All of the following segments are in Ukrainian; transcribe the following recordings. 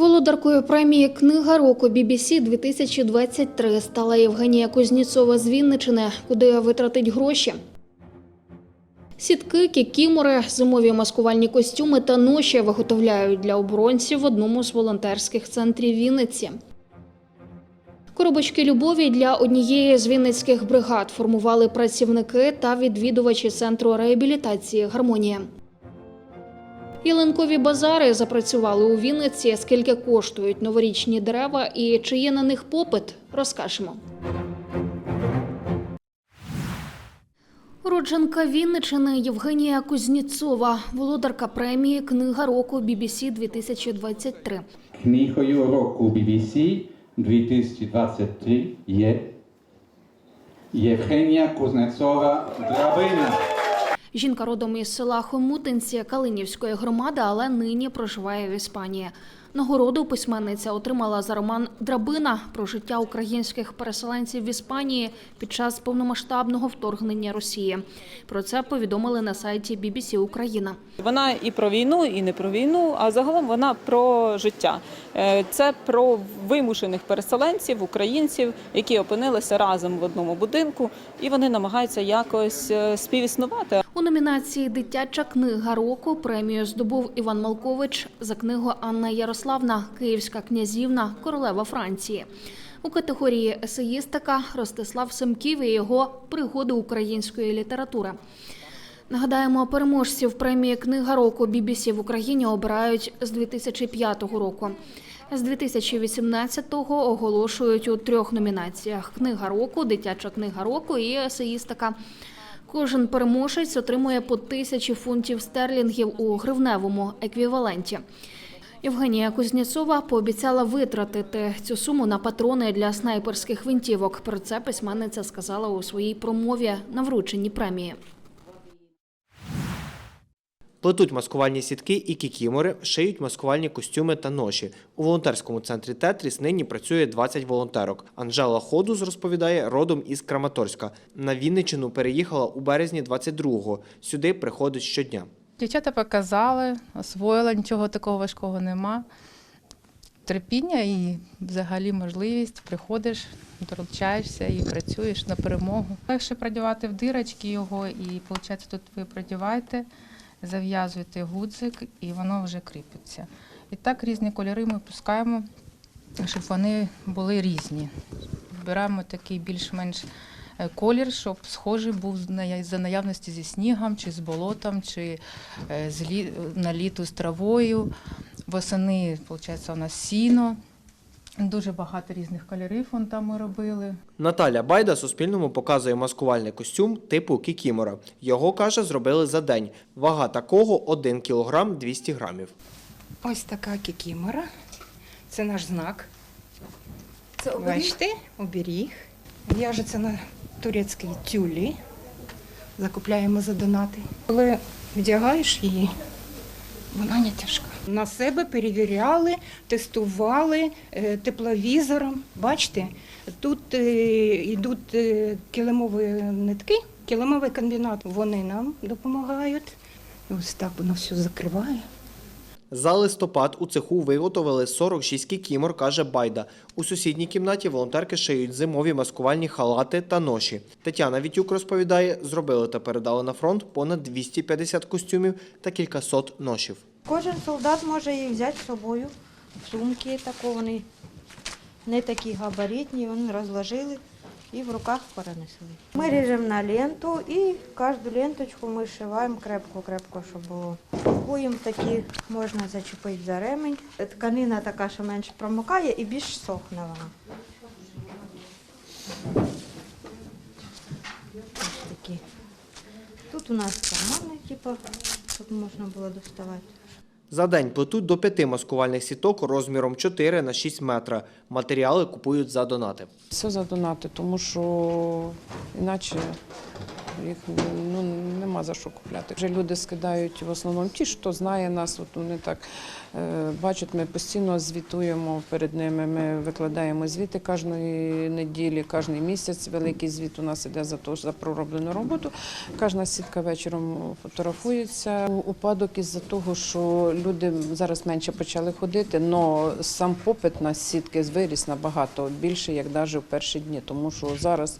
Володаркою премії Книга року BBC 2023 стала Євгенія Кузніцова з Вінничини, куди витратить гроші. Сітки, кікімори, зимові маскувальні костюми та ноші виготовляють для оборонців в одному з волонтерських центрів Вінниці. Коробочки любові для однієї з вінницьких бригад формували працівники та відвідувачі центру реабілітації Гармонія. Ялинкові базари запрацювали у Вінниці. Скільки коштують новорічні дерева і чи є на них попит, розкажемо. Уродженка Вінничини Євгенія Кузніцова, володарка премії Книга року BBC 2023. Книгою року BBC 2023 є Євгенія Кузнецова Драбина. Жінка родом із села Хомутинці Калинівської громади, але нині проживає в Іспанії. Нагороду письменниця отримала за роман Драбина про життя українських переселенців в Іспанії під час повномасштабного вторгнення Росії. Про це повідомили на сайті BBC Україна. Вона і про війну, і не про війну, а загалом вона про життя. Е, Це про вимушених переселенців, українців, які опинилися разом в одному будинку, і вони намагаються якось е, співіснувати. У номінації Дитяча книга року премію здобув Іван Малкович за книгу Анна Ярославна Київська князівна королева Франції. У категорії есеїстика Ростислав Семків і його пригоди української літератури. Нагадаємо, переможців премії Книга року BBC в Україні обирають з 2005 року. З 2018-го оголошують у трьох номінаціях: Книга року, дитяча книга року і есеїстика. Кожен переможець отримує по тисячі фунтів стерлінгів у гривневому еквіваленті. Євгенія Кузніцова пообіцяла витратити цю суму на патрони для снайперських винтівок. Про це письменниця сказала у своїй промові на врученні премії. Плетуть маскувальні сітки і кікімори, шиють маскувальні костюми та ноші. У волонтерському центрі Тетріс нині працює 20 волонтерок. Анжела Ходус розповідає, родом із Краматорська. На Вінниччину переїхала у березні 22-го. Сюди приходить щодня. Дівчата показали, освоїла, нічого такого важкого нема. Терпіння і взагалі можливість, приходиш, долучаєшся і працюєш на перемогу. Легше продівати в дирочки його, і виходить, тут ви продіваєте, зав'язуєте гудзик і воно вже кріпиться. І так різні кольори ми пускаємо, щоб вони були різні. Вибираємо такий більш-менш колір, щоб схожий був за наявності зі снігом, чи з болотом, чи е, з лі... на літу з травою. Восени, виходить, у нас сіно. Дуже багато різних кольорів вон там ми робили. Наталя Байда Суспільному показує маскувальний костюм типу кікімора. Його, каже, зробили за день. Вага такого 1 кілограм 200 грамів. Ось така кікімора. Це наш знак. Це оберіг? Бачите, оберіг. В'яжеться на турецькій тюлі. Закупляємо за донати. Коли вдягаєш її, вона не тяжка. На себе перевіряли, тестували е, тепловізором. Бачите, тут е, йдуть е, килимові нитки, килимовий комбінат. Вони нам допомагають. Ось так воно все закриває. За листопад у цеху виготовили 46 кікімор, каже Байда. У сусідній кімнаті волонтерки шиють зимові маскувальні халати та ноші. Тетяна Вітюк розповідає, зробили та передали на фронт понад 250 костюмів та кількасот ношів. Кожен солдат може їх взяти з собою. Сумки тако вони не такі габаритні, вони розложили і в руках перенесли. Ми ріжемо на ленту і кожну ленточку ми зшиваємо крепко-крепко, щоб було. Куємо такі можна зачепити за ремень. Тканина така, що менше промокає і більш сохне вона. Тут у нас кармани, типу, щоб можна було доставати. За день плетуть до п'яти маскувальних сіток розміром 4 на 6 метра. Матеріали купують за донати. Все за донати, тому що іначе їх ну, нема за що купляти. Вже люди скидають в основному ті, хто знає нас, от вони так е, бачать, ми постійно звітуємо перед ними. Ми викладаємо звіти кожної неділі, кожен місяць. Великий звіт у нас іде за то, за пророблену роботу. Кожна сітка вечором фотографується. Упадок із-за того, що люди зараз менше почали ходити, але сам попит на сітки виріс набагато більше, як навіть в перші дні, тому що зараз.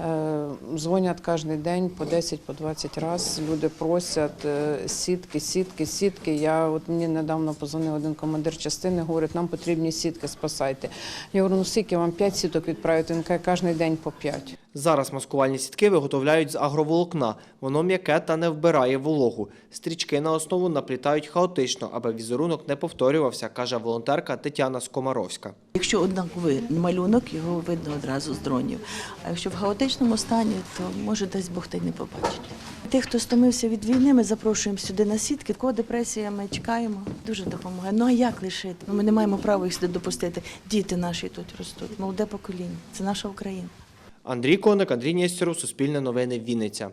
е, Дзвонять кожен день по 10 по 20 разів. Люди просять е, сітки, сітки, сітки. Я от мені недавно позвонив один командир частини, говорить, нам потрібні сітки, спасайте. Я говорю, ну скільки вам 5 сіток відправити? Він каже, кожен день по 5. Зараз маскувальні сітки виготовляють з агроволокна. Воно м'яке та не вбирає вологу. Стрічки на основу наплітають хаотично, аби візерунок не повторювався, каже волонтерка Тетяна Скомаровська. Якщо однаковий малюнок, його видно одразу з дронів. А якщо в хаотичному стані, то може десь Бог та й не побачить. Тих, хто стомився від війни, ми запрошуємо сюди на сітки. Кого депресія, ми чекаємо. Дуже допомагає. Ну а як лишити? Ну, Ми не маємо права їх сюди допустити. Діти наші тут ростуть, молоде покоління. Це наша Україна. Андрій Коник, Андрій Нєстєров, Суспільне новини, Вінниця.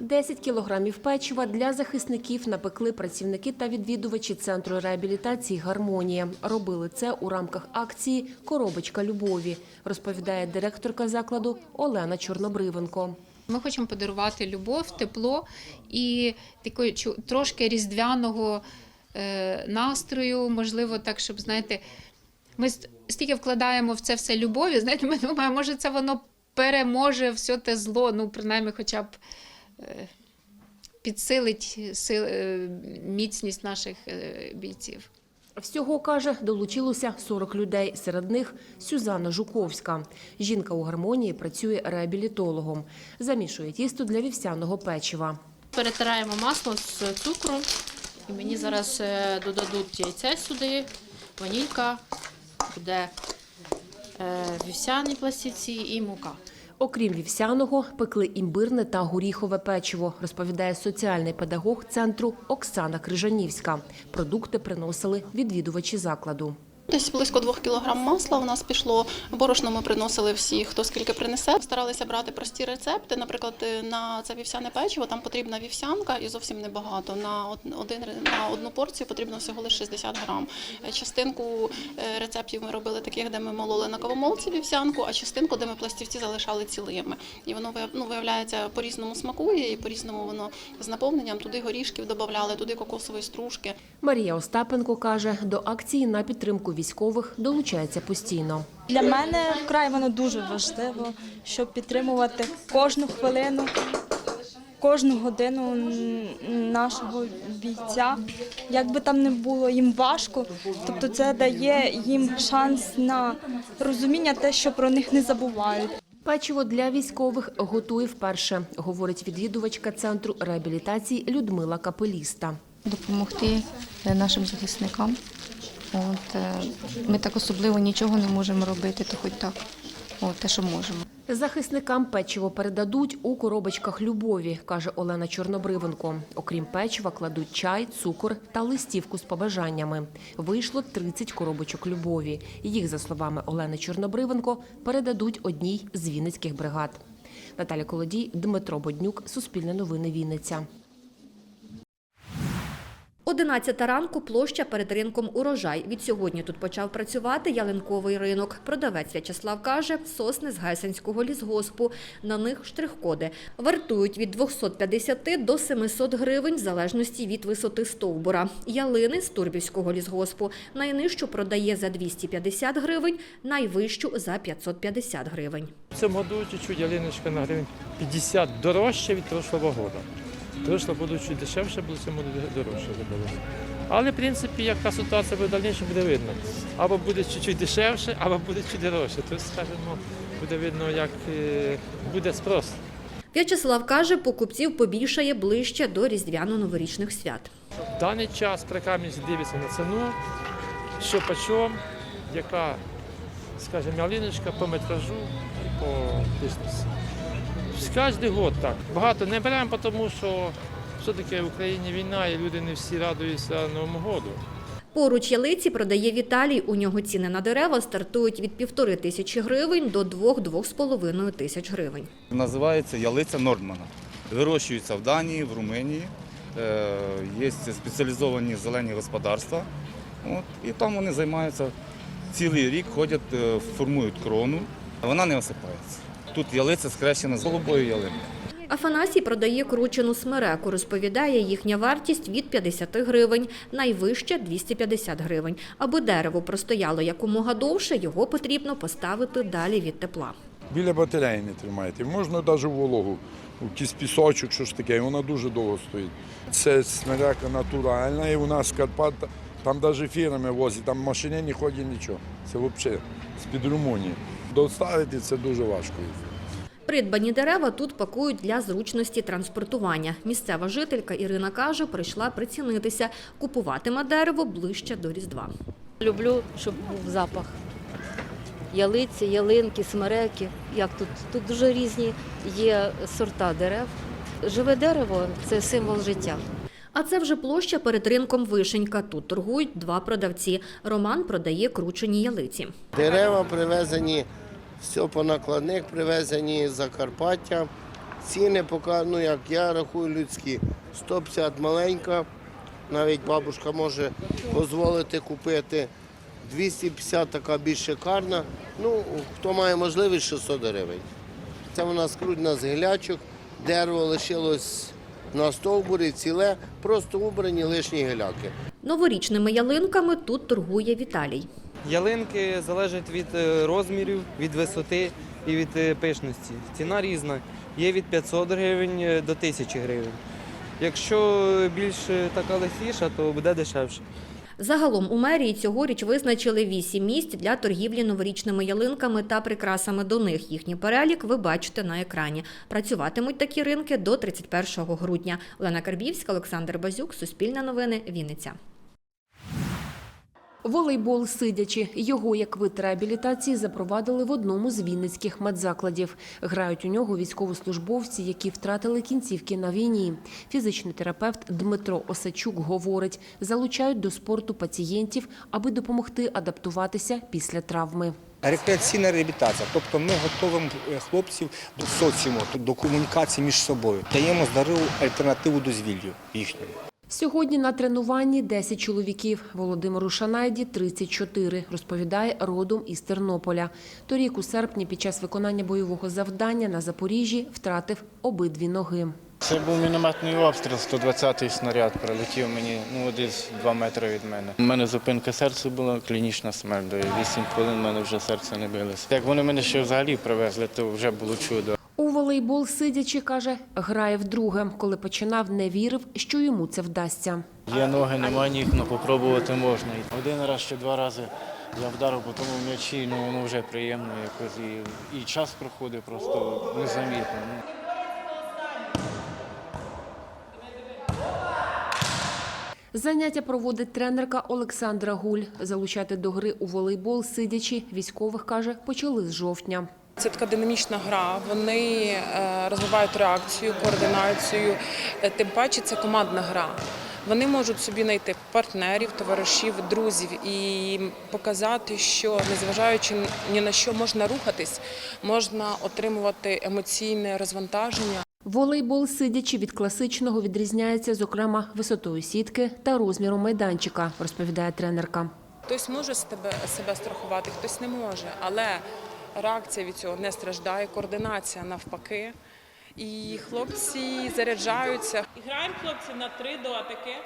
10 кілограмів печива для захисників напекли працівники та відвідувачі центру реабілітації Гармонія. Робили це у рамках акції Коробочка любові, розповідає директорка закладу Олена Чорнобривенко. Ми хочемо подарувати любов, тепло і такої трошки різдвяного е, настрою, можливо, так, щоб знаєте, ми стільки вкладаємо в це все любові. Знаєте, ми думаємо, може, це воно переможе все те зло, ну, принаймні, хоча б е, підсилить сил, е, міцність наших е, бійців. Всього, каже, долучилося 40 людей. Серед них Сюзанна Жуковська. Жінка у гармонії працює реабілітологом. Замішує тісто для вівсяного печива. Перетираємо масло з цукром. І мені зараз додадуть яйце сюди, ванілька, буде е, вівсяні пластівці і мука. Окрім вівсяного, пекли імбирне та горіхове печиво, розповідає соціальний педагог центру Оксана Крижанівська. Продукти приносили відвідувачі закладу. Десь близько двох кілограм масла у нас пішло. Борошно ми приносили всі, хто скільки принесе. Старалися брати прості рецепти. Наприклад, на це вівсяне печиво там потрібна вівсянка і зовсім небагато. На один на одну порцію потрібно всього лише 60 грам. Частинку е, рецептів ми робили таких, де ми мололи на кавомолці вівсянку, а частинку, де ми пластівці залишали цілими. І воно ну, виявляється по різному смакує, і по різному воно з наповненням. Туди горішків додавали, туди кокосової стружки. Марія Остапенко каже, до акції на підтримку військових долучається постійно. Для мене вкрай воно дуже важливо, щоб підтримувати кожну хвилину, кожну годину нашого бійця. Як би там не було їм важко, тобто це дає їм шанс на розуміння те, що про них не забувають. Печиво для військових готує вперше, говорить відвідувачка центру реабілітації Людмила Капеліста. допомогти е, нашим захисникам. От, е, ми так особливо нічого не можемо робити, то хоч так, от, те, що можемо. Захисникам печиво передадуть у коробочках любові, каже Олена Чорнобривенко. Окрім печива, кладуть чай, цукор та листівку з побажаннями. Вийшло 30 коробочок любові. Їх, за словами Олени Чорнобривенко, передадуть одній з вінницьких бригад. Наталя Колодій, Дмитро Боднюк, Суспільне новини Вінниця. 11 ранку площа перед ринком урожай. Від сьогодні тут почав працювати ялинковий ринок. Продавець В'ячеслав каже, сосни з Гайсенського лісгоспу. На них штрих-коди. Вартують від 250 до 700 гривень в залежності від висоти стовбура. Ялини з Турбівського лісгоспу. Найнижчу продає за 250 гривень, найвищу за 550 гривень. В цьому году чуть-чуть ялиночка на гривень 50 дорожче від прошлого року. Году чуть дешевше було, цьому дорожче було. Але, в принципі, яка ситуація буде дальніше, буде видно. Або буде чуть-чуть дешевше, або буде чуть дорожче. Тобто, скажімо, буде видно, як е, буде спрос. В'ячеслав каже, покупців побільшає ближче до різдвяно-новорічних свят. В даний час прикамність дивиться на ціну, що по чому, яка, скажімо, ялиночка по метражу і по дистансі. Кожен год так. Багато не беремо, тому що все-таки в Україні війна і люди не всі радуються Новому году. Поруч ялиці продає Віталій. У нього ціни на дерева стартують від півтори тисячі гривень до двох-двох з половиною тисяч гривень. Називається ялиця Нордмана. Вирощується в Данії, в Румунії. Е, Є спеціалізовані зелені господарства. От, і там вони займаються цілий рік, ходять, е, формують крону. Вона не осипається. Тут ялиця скрещена з голубою ялиною. Афанасій продає кручену смереку. Розповідає, їхня вартість від 50 гривень, найвища 250 гривень. Аби дерево простояло якомога довше, його потрібно поставити далі від тепла. Біля батареї не тримайте. Можна навіть в вологу, в якийсь пісочок, що ж таке, вона дуже довго стоїть. Це смерека натуральна, і у нас Карпат, там навіть фірми возять, там машини не ходять нічого. Це взагалі з-під Румунії. Доставити це дуже важко. Придбані дерева тут пакують для зручності транспортування. Місцева жителька Ірина каже, прийшла прицінитися. Купуватиме дерево ближче до Різдва. Люблю, щоб був запах. Ялиці, ялинки, смереки. Як тут? Тут дуже різні є сорта дерев. Живе дерево це символ життя. А це вже площа перед ринком Вишенька. Тут торгують два продавці. Роман продає кручені ялиці. Дерева привезені, все по накладних привезені з Закарпаття. Ціни поки, ну як я рахую, людські. 150 маленька, навіть бабушка може дозволити купити. 250 така більш шикарна. Ну, хто має можливість 600 гривень. Це вона скрутна з гілячок, дерево лишилось на стовбурі ціле, просто убрані лишні гіляки. Новорічними ялинками тут торгує Віталій. Ялинки залежать від е, розмірів, від висоти і від е, пишності. Ціна різна. Є від 500 гривень е, до 1000 гривень. Якщо більш така лисіша, то буде дешевше. Загалом у мерії цьогоріч визначили вісім місць для торгівлі новорічними ялинками та прикрасами до них. Їхній перелік ви бачите на екрані. Працюватимуть такі ринки до 31 грудня. Олена Карбівська, Олександр Базюк, Суспільне новини, Вінниця. Волейбол сидячи. Його як вид реабілітації запровадили в одному з вінницьких медзакладів. Грають у нього військовослужбовці, які втратили кінцівки на війні. Фізичний терапевт Дмитро Осачук говорить, залучають до спорту пацієнтів, аби допомогти адаптуватися після травми. Рекреаційна реабілітація, тобто ми готуємо е, хлопців до соціуму, до комунікації між собою, даємо здорову альтернативу дозвіллю їхньому. Сьогодні на тренуванні 10 чоловіків. Володимиру Шанайді – 34, розповідає родом із Тернополя. Торік у серпні під час виконання бойового завдання на Запоріжжі втратив обидві ноги. Це був мінометний обстріл, 120-й снаряд прилетів мені ну, десь 2 метри від мене. У мене зупинка серця була, клінічна смерть. До 8 хвилин в мене вже серце не билося. Як вони мене ще взагалі привезли, то вже було чудо. У волейбол сидячи, каже, грає вдруге. Коли починав, не вірив, що йому це вдасться. Є ноги, немає ніг, але попробувати можна. Один раз чи два рази я вдарив по тому м'ячі, ну воно вже приємно якось. І, і час проходить просто незамітно. Ну. Заняття проводить тренерка Олександра Гуль. Залучати до гри у волейбол сидячи, військових, каже, почали з жовтня. Це така динамічна гра. Вони е, розвивають реакцію, координацію. Е, Тим паче це командна гра. Вони можуть собі знайти партнерів, товаришів, друзів і показати, що незважаючи ні на що можна рухатись, можна отримувати емоційне розвантаження. Волейбол сидячи від класичного відрізняється, зокрема, висотою сітки та розміром майданчика, розповідає тренерка. Хтось може себе, себе страхувати, хтось не може, але реакція від цього не страждає, координація навпаки. І хлопці заряджаються. Граємо хлопці на три дотики,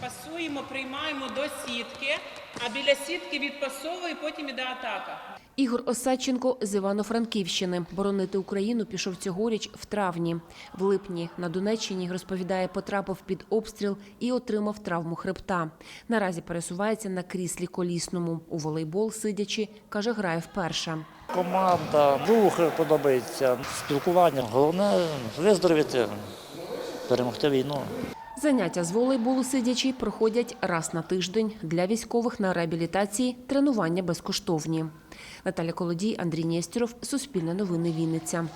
пасуємо, приймаємо до сітки, а біля сітки відпасовує, потім іде атака. Ігор Осадченко з Івано-Франківщини. Боронити Україну пішов цьогоріч в травні. В липні на Донеччині, розповідає, потрапив під обстріл і отримав травму хребта. Наразі пересувається на кріслі колісному. У волейбол сидячи, каже, грає вперше. Команда, рух подобається, спілкування. Головне виздоровіти, перемогти війну. Заняття з волейболу сидячи проходять раз на тиждень. Для військових на реабілітації тренування безкоштовні. Наталя Колодій, Андрій Нєстіров, Суспільне новини Вінниця.